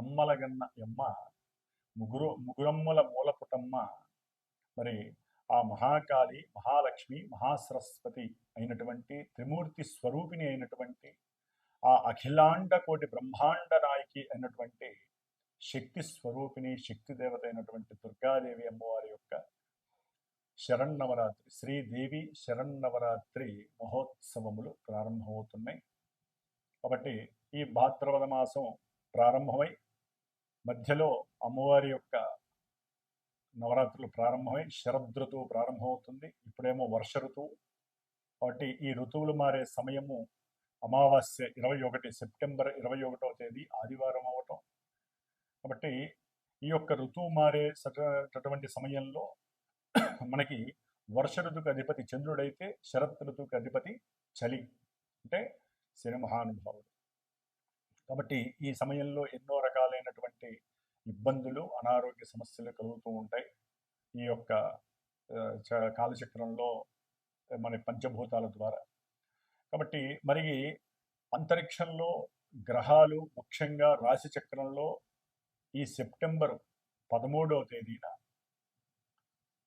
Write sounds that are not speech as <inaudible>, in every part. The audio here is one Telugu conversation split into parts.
అమ్మలగన్న ఎమ్మ ముగ్గురు ముగురమ్మల మూలపుటమ్మ. మరి ఆ మహాకాళి మహాలక్ష్మి మహాసరస్వతి అయినటువంటి త్రిమూర్తి స్వరూపిణి అయినటువంటి ఆ అఖిలాండ కోటి బ్రహ్మాండ నాయకి అయినటువంటి శక్తి స్వరూపిణి శక్తి దేవత అయినటువంటి దుర్గాదేవి అమ్మవారి యొక్క శరన్నవరాత్రి శ్రీదేవి శరన్నవరాత్రి మహోత్సవములు ప్రారంభమవుతున్నాయి. కాబట్టి ఈ భాద్రపద మాసం ప్రారంభమై మధ్యలో అమ్మవారి యొక్క నవరాత్రులు ప్రారంభమై శరదృతువు ప్రారంభమవుతుంది. ఇప్పుడేమో వర్ష ఋతువు. కాబట్టి ఈ ఋతువులు మారే సమయము అమావాస్య ఇరవై ఒకటి సెప్టెంబర్ ఇరవై ఒకటో తేదీ ఆదివారం అవటం. కాబట్టి ఈ యొక్క ఋతువు మారే సటటువంటి సమయంలో మనకి వర్ష ఋతుకు అధిపతి చంద్రుడైతే శరత్ ఋతువుకి అధిపతి చలి. అంటే శని మహానుభావుడు. కాబట్టి ఈ సమయంలో ఎన్నో రకాలైనటువంటి ఇబ్బందులు అనారోగ్య సమస్యలు కలుగుతూ ఉంటాయి. ఈ యొక్క చ- కాలచక్రంలో మన పంచభూతాల ద్వారా. కాబట్టి మరి అంతరిక్షంలో గ్రహాలు ముఖ్యంగా రాశి చక్రంలో ఈ సెప్టెంబర్ పదమూడవ తేదీన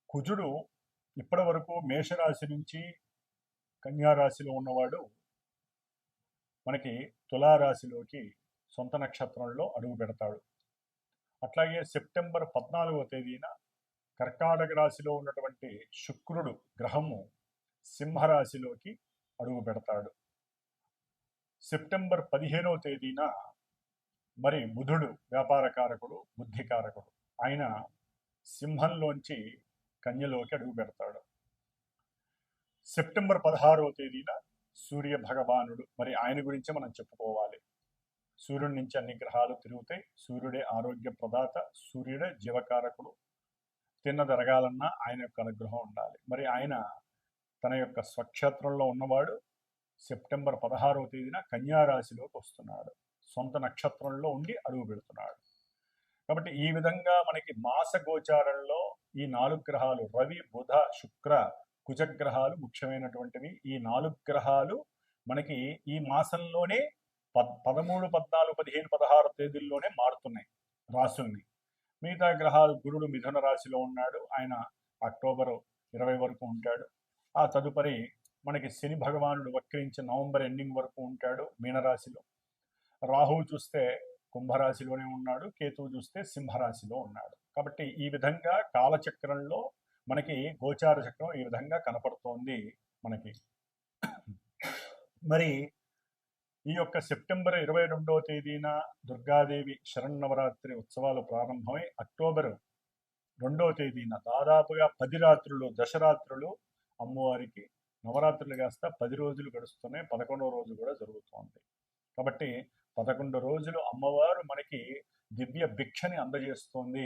కుజుడు ఇప్పటి వరకు మేషరాశి నుంచి కన్యారాశిలో ఉన్నవాడు. మనకి తులారాశిలోకి సొంత నక్షత్రంలో అడుగు పెడతాడు. అట్లాగే సెప్టెంబర్ పద్నాలుగో తేదీన కర్కాటక రాశిలో ఉన్నటువంటి శుక్రుడు గ్రహము సింహరాశిలోకి అడుగు పెడతాడు. సెప్టెంబర్ పదిహేనవ తేదీన మరి బుధుడు వ్యాపారకారకుడు బుద్ధికారకుడు ఆయన సింహంలోంచి కన్యలోకి అడుగు పెడతాడు. సెప్టెంబర్ పదహారవ తేదీన సూర్య భగవానుడు. మరి ఆయన గురించి మనం చెప్పుకోవాలి. సూర్యుడి నుంచి అన్ని గ్రహాలు తిరుగుతాయి. సూర్యుడే ఆరోగ్య ప్రదాత సూర్యుడే జీవకారకుడు. తిన్నదరగాలన్నా ఆయన యొక్క అనుగ్రహం ఉండాలి. మరి ఆయన తన యొక్క స్వక్షేత్రంలో ఉన్నవాడు సెప్టెంబర్ పదహారవ తేదీన కన్యారాశిలోకి వస్తున్నాడు. సొంత నక్షత్రంలో ఉండి అడుగు పెడుతున్నాడు. కాబట్టి ఈ విధంగా మనకి మాస గోచారంలో ఈ నాలుగు గ్రహాలు రవి బుధ శుక్ర కుజగ్రహాలు ముఖ్యమైనటువంటివి. ఈ నాలుగు గ్రహాలు మనకి ఈ మాసంలోనే పద్ పదమూడు పద్నాలుగు పదిహేను పదహారు తేదీల్లోనే మారుతున్నాయి రాసుల్ని మిగతా గ్రహాలు గురుడు మిథున రాశిలో ఉన్నాడు. ఆయన అక్టోబర్ ఇరవై వరకు ఉంటాడు. ఆ తదుపరి మనకి శని భగవానుడు వక్రించి నవంబర్ ఎండింగ్ వరకు ఉంటాడు మీనరాశిలో. రాహువు చూస్తే కుంభరాశిలోనే ఉన్నాడు. కేతువు చూస్తే సింహరాశిలో ఉన్నాడు. కాబట్టి ఈ విధంగా కాలచక్రంలో మనకి గోచార చక్రం ఈ విధంగా కనపడుతోంది మనకి. మరి ఈ యొక్క సెప్టెంబర్ ఇరవై రెండవ తేదీన దుర్గాదేవి శరన్నవరాత్రి ఉత్సవాలు ప్రారంభమై అక్టోబర్ రెండవ తేదీన దాదాపుగా పది రాత్రులు దశరాత్రులు అమ్మవారికి నవరాత్రులు కాస్త పది రోజులు గడుస్తున్నాయి పదకొండవ రోజు కూడా జరుగుతోంది. కాబట్టి పదకొండు రోజులు అమ్మవారు మనకి దివ్య భిక్షని అందజేస్తోంది.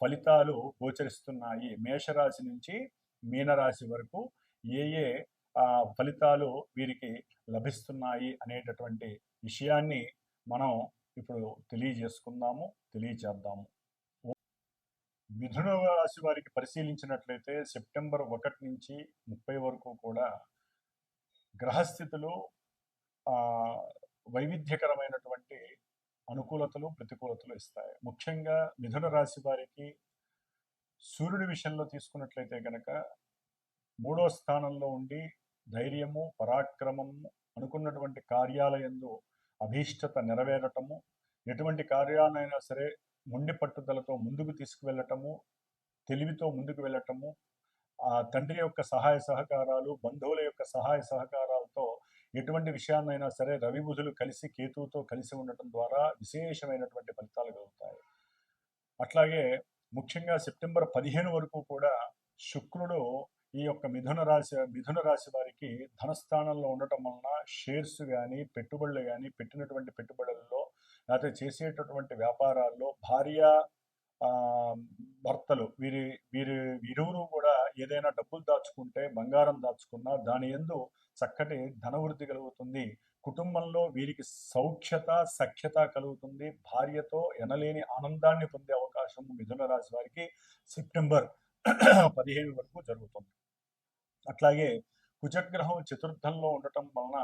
ఫలితాలు గోచరిస్తున్నాయి. మేషరాశి నుంచి మీనరాశి వరకు ఏ ఏ ఫలితాలు వీరికి లభిస్తున్నాయి అనేటటువంటి విషయాన్ని మనం ఇప్పుడు తెలియజేసుకుందాము తెలియచేద్దాము. మిథున రాశి వారికి పరిశీలించినట్లయితే సెప్టెంబర్ ఒకటి నుంచి ముప్పై వరకు కూడా గ్రహస్థితులు వైవిధ్యకరమైనటువంటి అనుకూలతలు ప్రతికూలతలు ఇస్తాయి. ముఖ్యంగా మిథున రాశి వారికి సూర్యుడి విషయంలో తీసుకున్నట్లయితే కనుక మూడో స్థానంలో ఉండి ధైర్యము పరాక్రమము అనుకున్నటువంటి కార్యాలయందు అభీష్టత నెరవేరటము ఎటువంటి కార్యాలైనా సరే మొండి పట్టుదలతో ముందుకు తీసుకువెళ్ళటము తెలివితో ముందుకు వెళ్ళటము ఆ తండ్రి యొక్క సహాయ సహకారాలు బంధువుల యొక్క సహాయ సహకారాలతో ఎటువంటి విషయాన్నైనా సరే రవి బుధులు కలిసి కేతువుతో కలిసి ఉండటం ద్వారా విశేషమైనటువంటి ఫలితాలు కలుగుతాయి. అట్లాగే ముఖ్యంగా సెప్టెంబర్ పదిహేను వరకు కూడా శుక్రుడు ఈ యొక్క మిథున రాశి మిథున రాశి వారికి ధనస్థానంలో ఉండటం వలన షేర్స్ కానీ పెట్టుబడులు కానీ పెట్టినటువంటి పెట్టుబడుల్లో లేకపోతే చేసేటటువంటి వ్యాపారాల్లో భార్య ఆ, భర్తలు వీరి వీరి ఇరువురు కూడా ఏదైనా డబ్బులు దాచుకుంటే బంగారం దాచుకున్నా దాని ఎందు చక్కటి ధనవృద్ధి కలుగుతుంది. కుటుంబంలో వీరికి సౌఖ్యత సఖ్యత కలుగుతుంది. భార్యతో ఎనలేని ఆనందాన్ని పొందే అవకాశం మిథున రాశి వారికి సెప్టెంబర్ <clears throat> పదిహేను వరకు జరుగుతుంది. అట్లాగే కుజగ్రహం చతుర్థంలో ఉండటం వలన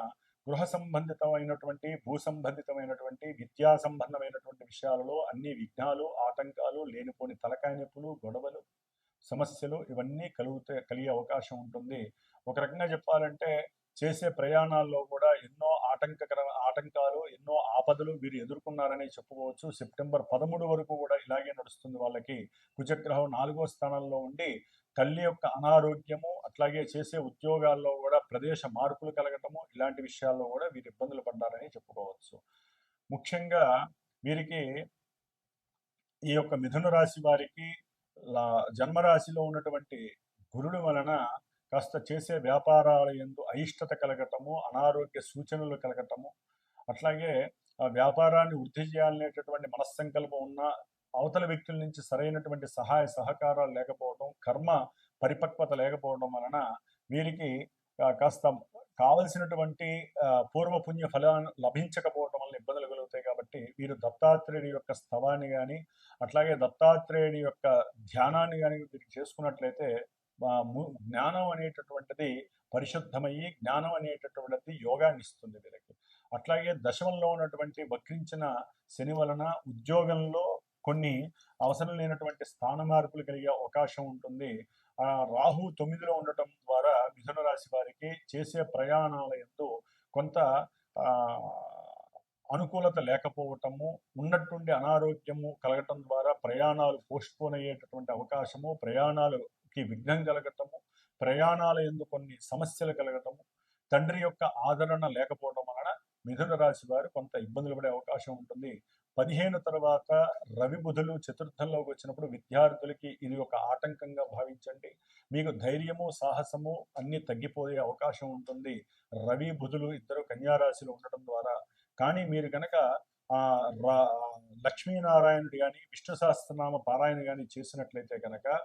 గృహ సంబంధితమైనటువంటి భూ సంబంధితమైనటువంటి విద్యా సంబంధమైనటువంటి విషయాలలో అన్ని విఘ్నాలు ఆటంకాలు లేనిపోని తలకాయ నొప్పులు గొడవలు సమస్యలు ఇవన్నీ కలుగుతే కలిగే అవకాశం ఉంటుంది. ఒక రకంగా చెప్పాలంటే చేసే ప్రయాణాల్లో కూడా ఎన్నో ఆటంకకర ఆటంకాలు ఎన్నో ఆపదలు వీరు ఎదుర్కొన్నారని చెప్పుకోవచ్చు. సెప్టెంబర్ పదమూడు వరకు కూడా ఇలాగే నడుస్తుంది వాళ్ళకి. కుజగ్రహం నాలుగో స్థానంలో ఉండి తల్లి యొక్క అనారోగ్యము అట్లాగే చేసే ఉద్యోగాల్లో కూడా ప్రదేశ మార్పులు కలగటము ఇలాంటి విషయాల్లో కూడా వీరు ఇబ్బందులు పడ్డారని చెప్పుకోవచ్చు. ముఖ్యంగా వీరికి ఈ యొక్క మిథున రాశి వారికి జన్మరాశిలో ఉన్నటువంటి గురుడు వలన కాస్త చేసే వ్యాపారాల ఎందు అయిష్టత కలగటము అనారోగ్య సూచనలు కలగటము అట్లాగే ఆ వ్యాపారాన్ని వృద్ధి చేయాలనేటటువంటి మనస్సంకల్పం ఉన్న అవతల వ్యక్తుల నుంచి సరైనటువంటి సహాయ సహకారాలు లేకపోవడం కర్మ పరిపక్వత లేకపోవడం వలన వీరికి కాస్త కావలసినటువంటి పూర్వపుణ్య ఫలాన్ని లభించకపోవడం వల్ల ఇబ్బందులు కలుగుతాయి కాబట్టి వీరు దత్తాత్రేయుడి యొక్క స్థవాన్ని కానీ అట్లాగే దత్తాత్రేయుడి యొక్క ధ్యానాన్ని కానీ వీరు చేసుకున్నట్లయితే జ్ఞానం అనేటటువంటిది పరిశుద్ధమయ్యి జ్ఞానం అనేటటువంటిది యోగాన్ని ఇస్తుంది వీళ్ళకి అట్లాగే దశమంలో ఉన్నటువంటి వక్రించిన శని వలన ఉద్యోగంలో కొన్ని అవసరం లేనటువంటి స్థాన మార్పులు కలిగే అవకాశం ఉంటుంది. ఆ రాహు తొమ్మిదిలో ఉండటం ద్వారా మిథున రాశి వారికి చేసే ప్రయాణాల ఎందు కొంత ఆ, అనుకూలత లేకపోవటము ఉన్నట్టుండి అనారోగ్యము కలగటం ద్వారా ప్రయాణాలు పోస్ట్పోన్ అయ్యేటటువంటి అవకాశము ప్రయాణాలకి విఘ్నం కలగటము ప్రయాణాల ఎందు కొన్ని సమస్యలు కలగటము తండ్రి యొక్క ఆదరణ లేకపోవడం వలన మిథున రాశి వారు కొంత ఇబ్బందులు పడే అవకాశం ఉంటుంది. పదిహేను తర్వాత రవి బుధులు చతుర్థంలోకి వచ్చినప్పుడు విద్యార్థులకి ఇది ఒక ఆటంకంగా భావించండి. మీకు ధైర్యము సాహసము అన్ని తగ్గిపోయే అవకాశం ఉంటుంది. రవి బుధులు ఇద్దరు కన్యారాశిలో ఉండటం ద్వారా. కానీ మీరు కనుక ఆ రా- లక్ష్మీనారాయణుడు కానీ విష్ణు సహస్రనామ పారాయణ కానీ చేసినట్లయితే కనుక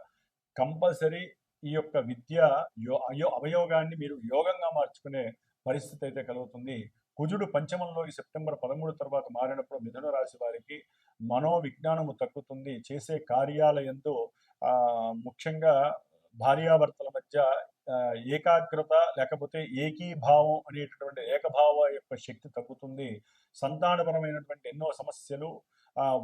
కంపల్సరీ ఈ యొక్క విద్య యో అయో అవయోగాన్ని మీరు యోగంగా మార్చుకునే పరిస్థితి అయితే కలుగుతుంది. కుజుడు పంచమంలో ఈ సెప్టెంబర్ పదమూడు తర్వాత మారినప్పుడు మిథున రాశి వారికి మనోవిజ్ఞానము తగ్గుతుంది. చేసే కార్యాలయంతో ముఖ్యంగా భార్యాభర్తల మధ్య ఏకాగ్రత లేకపోతే ఏకీభావం అనేటటువంటి ఏకభావ యొక్క శక్తి తగ్గుతుంది. సంతానపరమైనటువంటి ఎన్నో సమస్యలు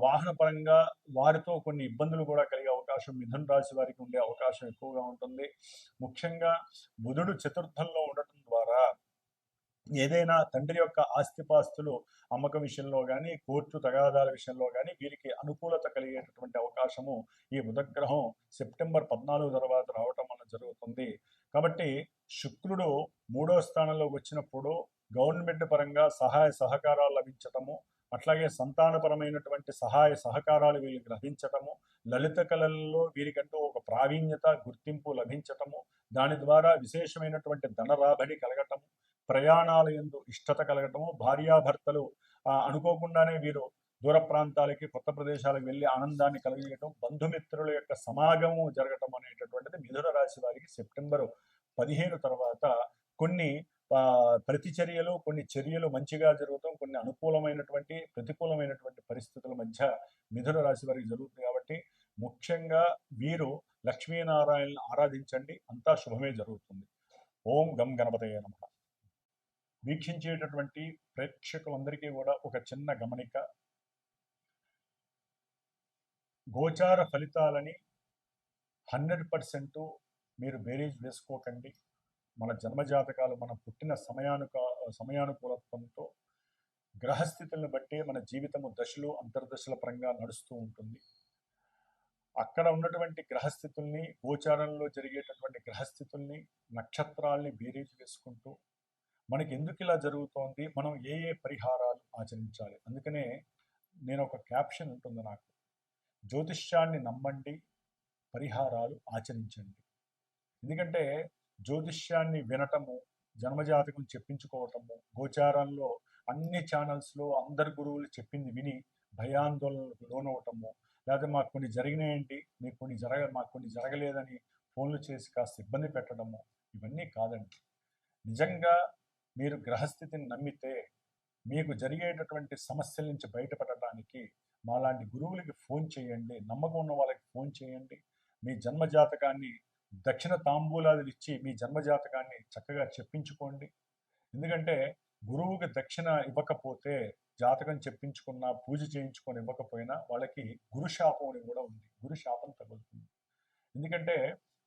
వాహనపరంగా వారితో కొన్ని ఇబ్బందులు కూడా కలిగే అవకాశం మిథున రాశి వారికి ఉండే అవకాశం ఎక్కువగా ఉంటుంది. ముఖ్యంగా బుధుడు చతుర్థంలో ఉండటం ద్వారా ఏదైనా తండ్రి యొక్క ఆస్తిపాస్తులు అమ్మకం విషయంలో కానీ కోర్టు తగాదాల విషయంలో కానీ వీరికి అనుకూలత కలిగేటటువంటి అవకాశము ఈ బుధగ్రహం సెప్టెంబర్ పద్నాలుగు తర్వాత రావటం వల్ల జరుగుతుంది. కాబట్టి శుక్రుడు మూడో స్థానంలోకి వచ్చినప్పుడు గవర్నమెంట్ పరంగా సహాయ సహకారాలు లభించటము అట్లాగే సంతానపరమైనటువంటి సహాయ సహకారాలు వీళ్ళకి లభించటము లలిత కళల్లో వీరికంటూ ఒక ప్రావీణ్యత గుర్తింపు లభించటము దాని ద్వారా విశేషమైనటువంటి ధన రాబడి కలగటము ప్రయాణాల ఎందు ఇష్టత కలగటము భార్యాభర్తలు అనుకోకుండానే వీరు దూర ప్రాంతాలకి కొత్త ప్రదేశాలకు వెళ్ళి ఆనందాన్ని కలిగటం బంధుమిత్రుల యొక్క సమాగమం జరగటం అనేటటువంటిది మిథున రాశి వారికి సెప్టెంబర్ పదిహేను తర్వాత కొన్ని ఆ, ప్రతిచర్యలు కొన్ని చర్యలు మంచిగా జరుగుతాం కొన్ని అనుకూలమైనటువంటి ప్రతికూలమైనటువంటి పరిస్థితుల మధ్య మిథున రాశి వారికి జరుగుతుంది కాబట్టి ముఖ్యంగా వీరు లక్ష్మీనారాయణను ఆరాధించండి అంతా శుభమే జరుగుతుంది. ఓం గం గణపతయ నమ. వీక్షించేటటువంటి ప్రేక్షకులందరికీ కూడా ఒక చిన్న గమనిక. గోచార ఫలితాలని హండ్రెడ్ పర్సెంట్ మీరు బేరీజ్ వేసుకోకండి. మన జన్మజాతకాలు మన పుట్టిన సమయానుక సమయానుకూలత్వంతో గ్రహస్థితులను బట్టి మన జీవితము దశలు అంతర్దశల పరంగా నడుస్తూ ఉంటుంది. అక్కడ ఉన్నటువంటి గ్రహస్థితుల్ని గోచారంలో జరిగేటటువంటి గ్రహస్థితుల్ని నక్షత్రాల్ని బేరీజ్ వేసుకుంటూ మనకి ఎందుకు ఇలా జరుగుతోంది? మనం ఏ ఏ పరిహారాలు ఆచరించాలి? అందుకనే నేను ఒక క్యాప్షన్ ఉంటుంది నాకు. జ్యోతిష్యాన్ని నమ్మండి పరిహారాలు ఆచరించండి. ఎందుకంటే జ్యోతిష్యాన్ని వినటము జన్మజాతకం చెప్పించుకోవటము గోచారంలో అన్ని ఛానల్స్లో అందరు గురువులు చెప్పింది విని భయాందోళనలకు లోనవటము లేకపోతే మాకు కొన్ని జరిగినాయండి మీకు కొన్ని జరగ మాకు కొన్ని జరగలేదని ఫోన్లు చేసి కాస్త ఇబ్బంది పెట్టడము ఇవన్నీ కాదండి. నిజంగా మీరు గ్రహస్థితిని నమ్మితే మీకు జరిగేటటువంటి సమస్యల నుంచి బయటపడటానికి మాలాంటి గురువులకి ఫోన్ చేయండి నమ్మకం ఉన్న వాళ్ళకి ఫోన్ చేయండి. మీ జన్మజాతకాన్ని దక్షిణ తాంబూలాదులు ఇచ్చి మీ జన్మజాతకాన్ని చక్కగా చెప్పించుకోండి. ఎందుకంటే గురువుకి దక్షిణ ఇవ్వకపోతే జాతకం చెప్పించుకున్నా పూజ చేయించుకొని ఇవ్వకపోయినా వాళ్ళకి గురు శాపం అని కూడా ఉంది. గురు శాపం తగులుతుంది. ఎందుకంటే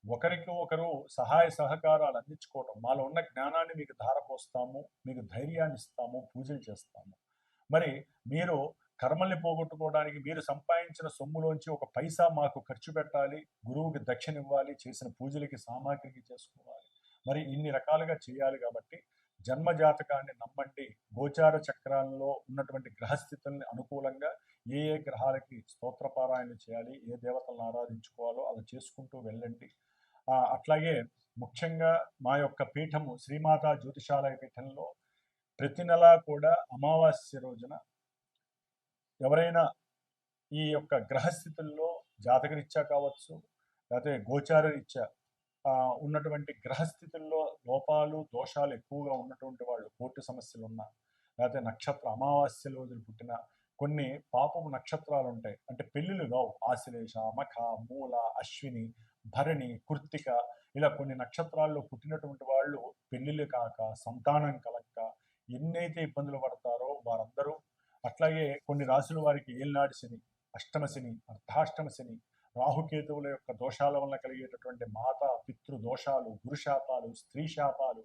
ఒకరికి ఒకరు సహాయ సహకారాలు అందించుకోవటం మాలో ఉన్న జ్ఞానాన్ని మీకు ధారపోస్తాము మీకు ధైర్యాన్ని ఇస్తాము పూజలు చేస్తాము. మరి మీరు కర్మల్ని పోగొట్టుకోవడానికి మీరు సంపాదించిన సొమ్ములోంచి ఒక పైసా మాకు ఖర్చు పెట్టాలి గురువుకి దక్షిణ ఇవ్వాలి చేసిన పూజలకి సామాగ్రికి చేసుకోవాలి. మరి ఇన్ని రకాలుగా చేయాలి కాబట్టి జన్మ జాతకాన్ని నమ్మండి. గోచార చక్రాల్లో ఉన్నటువంటి గ్రహస్థితుల్ని అనుకూలంగా ఏ ఏ గ్రహాలకి స్తోత్రపారాయణ చేయాలి ఏ దేవతలను ఆరాధించుకోవాలో అలా చేసుకుంటూ వెళ్ళండి. అట్లాగే ముఖ్యంగా మా యొక్క పీఠము శ్రీమాతా జ్యోతిషాలయ పీఠంలో ప్రతి నెలా కూడా అమావాస్య రోజున ఎవరైనా ఈ యొక్క గ్రహస్థితుల్లో జాతకరీత్యా కావచ్చు లేకపోతే గోచారరీత్యా ఉన్నటువంటి గ్రహస్థితుల్లో లోపాలు దోషాలు ఎక్కువగా ఉన్నటువంటి వాళ్ళు కోర్టు సమస్యలు ఉన్న లేకపోతే నక్షత్ర అమావాస్య రోజులు పుట్టిన కొన్ని పాపపు నక్షత్రాలు ఉంటాయి అంటే పెళ్ళిళ్ళు కావు. ఆశ్లేష మఖ మూల అశ్విని భరణి కృత్తిక ఇలా కొన్ని నక్షత్రాల్లో పుట్టినటువంటి వాళ్ళు పెళ్ళిళ్ళు కాక సంతానం కలక్క ఎన్నైతే ఇబ్బందులు పడతారో వారందరూ అట్లాగే కొన్ని రాశుల వారికి ఏలినాడు శని అష్టమ శని అర్ధాష్టమ శని రాహుకేతువుల యొక్క దోషాల వల్ల కలిగేటటువంటి మాత పితృ దోషాలు గురుశాపాలు స్త్రీ శాపాలు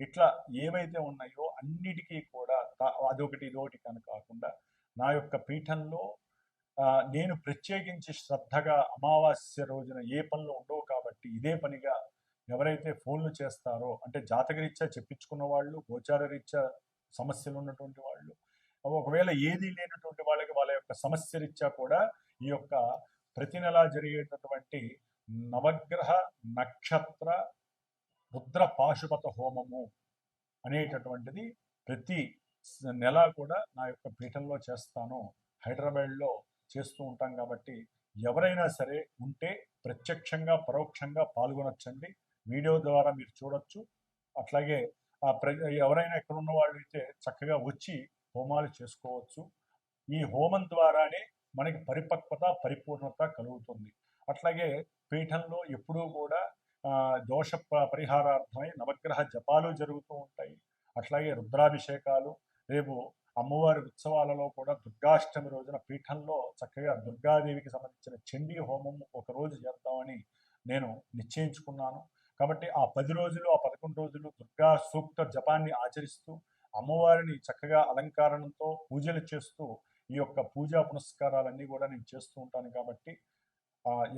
ఇట్లా ఏవైతే ఉన్నాయో అన్నిటికీ కూడా అదొకటి ఇదొకటి కను కాకుండా నా యొక్క పీఠంలో నేను ప్రత్యేకించి శ్రద్ధగా అమావాస్య రోజున ఏ పనులు ఉండవు కాబట్టి ఇదే పనిగా ఎవరైతే ఫోన్లు చేస్తారో అంటే జాతకరీత్యా చెప్పించుకున్న వాళ్ళు గోచారరీత్యా సమస్యలు ఉన్నటువంటి వాళ్ళు ఒకవేళ ఏది లేనటువంటి వాళ్ళకి వాళ్ళ యొక్క సమస్య రీత్యా కూడా ఈ యొక్క ప్రతి నెల జరిగేటటువంటి నవగ్రహ నక్షత్ర రుద్ర పాశుపత హోమము అనేటటువంటిది ప్రతి నెల కూడా నా యొక్క పీఠంలో చేస్తాను. హైదరాబాద్లో చేస్తూ ఉంటాం కాబట్టి ఎవరైనా సరే ఉంటే ప్రత్యక్షంగా పరోక్షంగా పాల్గొనొచ్చండి. వీడియో ద్వారా మీరు చూడొచ్చు. అట్లాగే ఆ ప్ర ఎవరైనా ఎక్కడ ఉన్న వాళ్ళు అయితే చక్కగా వచ్చి హోమాలు చేసుకోవచ్చు. ఈ హోమం ద్వారానే మనకి పరిపక్వత పరిపూర్ణత కలుగుతుంది. అట్లాగే పీఠంలో ఎప్పుడూ కూడా దోష ప- పరిహారార్థమై నవగ్రహ జపాలు జరుగుతూ ఉంటాయి. అట్లాగే రుద్రాభిషేకాలు రేపు అమ్మవారి ఉత్సవాలలో కూడా దుర్గాష్టమి రోజున పీఠంలో చక్కగా దుర్గాదేవికి సంబంధించిన చండీ హోమం ఒక రోజు చేద్దామని నేను నిశ్చయించుకున్నాను. కాబట్టి ఆ పది రోజులు ఆ పదకొండు రోజులు దుర్గా సూక్త జపాన్ని ఆచరిస్తూ అమ్మవారిని చక్కగా అలంకారణతో పూజలు చేస్తూ ఈ యొక్క పూజా పునస్కారాలన్నీ కూడా నేను చేస్తూ ఉంటాను. కాబట్టి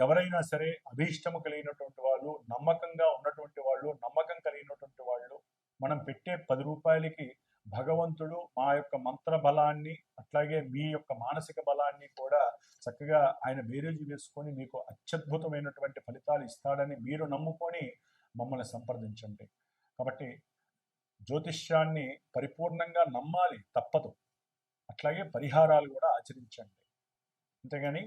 ఎవరైనా సరే అభీష్టము కలిగినటువంటి వాళ్ళు నమ్మకంగా ఉన్నటువంటి వాళ్ళు నమ్మకం కలిగినటువంటి వాళ్ళు మనం పెట్టే పది రూపాయలకి భగవంతుడు మా యొక్క మంత్ర బలాన్ని అట్లాగే మీ యొక్క మానసిక బలాన్ని కూడా చక్కగా ఆయన బేరేజీ వేసుకొని మీకు అత్యద్భుతమైనటువంటి ఫలితాలు ఇస్తాడని మీరు నమ్ముకొని మమ్మల్ని సంప్రదించండి. కాబట్టి జ్యోతిష్యాన్ని పరిపూర్ణంగా నమ్మాలి తప్పదు. అట్లాగే పరిహారాలు కూడా ఆచరించండి. అంతేగాని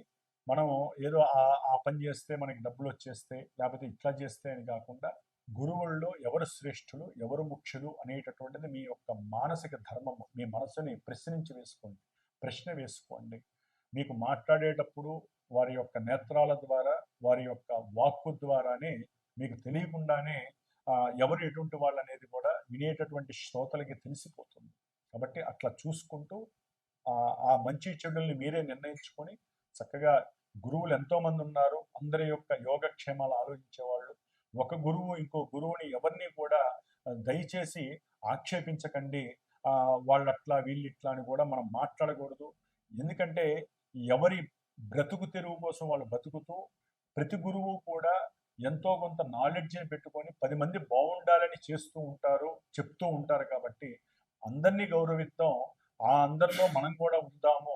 మనం ఏదో ఆ ఆ పని చేస్తే మనకి డబ్బులు వచ్చేస్తే లేకపోతే ఇట్లా చేస్తే అని కాకుండా గురువుల్లో ఎవరు శ్రేష్ఠులు ఎవరు ముఖ్యులు అనేటటువంటిది మీ యొక్క మానసిక ధర్మము. మీ మనసుని ప్రశ్నించి వేసుకోండి ప్రశ్న వేసుకోండి. మీకు మాట్లాడేటప్పుడు వారి యొక్క నేత్రాల ద్వారా వారి యొక్క వాక్కు ద్వారానే మీకు తెలియకుండానే ఎవరు ఎటువంటి వాళ్ళు అనేది కూడా వినేటటువంటి శ్రోతలకి తెలిసిపోతుంది. కాబట్టి అట్లా చూసుకుంటూ ఆ మంచి చెడుల్ని మీరే నిర్ణయించుకొని చక్కగా గురువులు ఎంతోమంది ఉన్నారు అందరి యొక్క యోగక్షేమాలు ఆలోచించేవాళ్ళు ఒక గురువు ఇంకో గురువుని ఎవరిని కూడా దయచేసి ఆక్షేపించకండి. వాళ్ళు అట్లా వీళ్ళు ఇట్లా అని కూడా మనం మాట్లాడకూడదు. ఎందుకంటే ఎవరి బ్రతుకు తెరువు కోసం వాళ్ళు బ్రతుకుతూ ప్రతి గురువు కూడా ఎంతో కొంత నాలెడ్జ్ని పెట్టుకొని పది మంది బాగుండాలని చేస్తూ ఉంటారు చెప్తూ ఉంటారు కాబట్టి అందరినీ గౌరవిద్దాం. ఆ అందరిలో మనం కూడా ఉందాము.